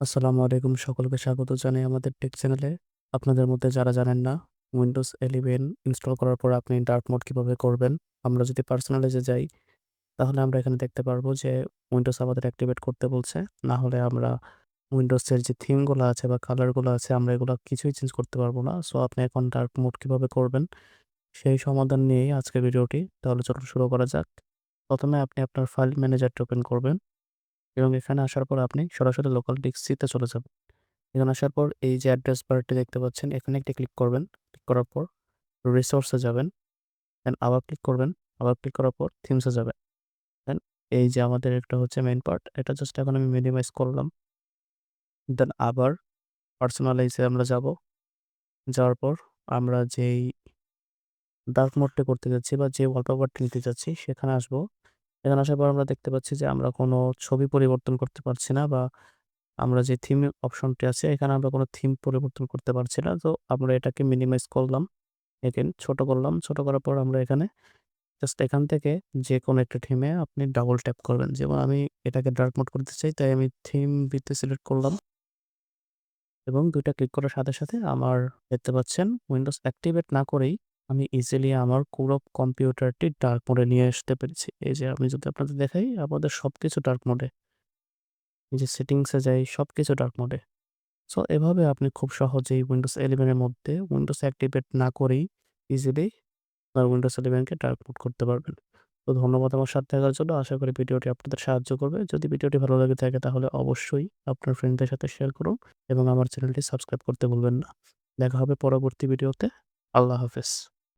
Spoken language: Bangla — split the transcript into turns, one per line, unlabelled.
আসসালামু আলাইকুম সকলকে স্বাগত জানাই আমাদের টেক চ্যানেলে আপনাদের মধ্যে যারা জানেন না উইন্ডোজ ইলেভেন ইনস্টল করার পর আপনি ডার্ক মোড কীভাবে করবেন, আমরা যদি পার্সোনালাইজে যাই, তাহলে আমরা এখানে দেখতে পারব যে উইন্ডোজ আমাদের অ্যাক্টিভেট করতে বলছে। না হলে আমরা উইন্ডোজের যে থিমগুলো আছে বা কালারগুলো আছে, আমরা এগুলো কিছুই চেঞ্জ করতে পারব না। সো আপনি এখন ডার্ক মোড কীভাবে করবেন, সেই সমাধান নিয়েই আজকের ভিডিওটি তাহলে চলুন শুরু করা যাক। প্রথমে আপনি আপনার ফাইল ম্যানেজারটি ওপেন করবেন। এবং এখানে আসার পর আপনি সরাসরি লোকাল ডিস্কসিতে চলে যাবেন। এখানে আসার পর এই যে অ্যাড্রেস বারটি দেখতে পাচ্ছেন, এখানে একটি ক্লিক করবেন। ক্লিক করার পর রিসোর্সে যাবেন। দেন আবার ক্লিক করবেন। আবার ক্লিক করার পর থিমসে যাবেন। দেন এই যে আমাদের একটা হচ্ছে মেইন পার্ট এটা জাস্ট এখন আমি মিনিমাইজ করলাম। দেন আবার পার্সোনালাইজে আমরা যাব। যাওয়ার পর আমরা যেই ডার্ক মোডটা করতে যাচ্ছি বা যে ওয়ালপেপারটি নিতে যাচ্ছি, সেখানে আসব। এখানে আসার পর আমরা দেখতে পাচ্ছি যে আমরা কোনো ছবি পরিবর্তন করতে পারছি না বা আমরা যে থিম অপশনটি আছে, এখানে আমরা কোনো থিম পরিবর্তন করতে পারছি না। তো আমরা এটাকে মিনিমাইজ করলাম। এগেন ছোট করলাম। ছোট করার পর আমরা এখানে জাস্ট এখান থেকে যে কোনো একটা থিমে আপনি ডাবল ট্যাপ করবেন। যেমন আমি এটাকে ডার্ক মোড করতে চাই, তাই আমি থিম বিতে সিলেক্ট করলাম। এবং দুইটা ক্লিক করার সাথে সাথে আমার দেখতে পাচ্ছেন উইন্ডোজ অ্যাক্টিভেট না করেই আমি ইজিলি আমার পুরো কম্পিউটারটি ডার্ক মোডে নিয়ে আসতে পেরেছি। এই যে আমি যদি আপনাদের দেখাই, আমাদের সব কিছু ডার্ক মোডে এই যে সেটিংসে যাই সব কিছু ডার্ক মোডে সো এভাবে আপনি খুব সহজেই উইন্ডোজ ইলেভেনের মধ্যে উইন্ডোজ অ্যাক্টিভেট না করেই ইজিলি আপনার উইন্ডোজ ইলেভেনকে ডার্ক মোড করতে পারবেন। তো ধন্যবাদ আমার সাথে থাকার জন্য। আশা করি ভিডিওটি আপনাদের সাহায্য করবে। যদি ভিডিওটি ভালো লাগে থাকে তাহলে অবশ্যই আপনার ফ্রেন্ডদের সাথে শেয়ার করুন এবং আমার চ্যানেলটি সাবস্ক্রাইব করতে ভুলবেন না। দেখা হবে পরবর্তী ভিডিওতে। আল্লাহ হাফেজ।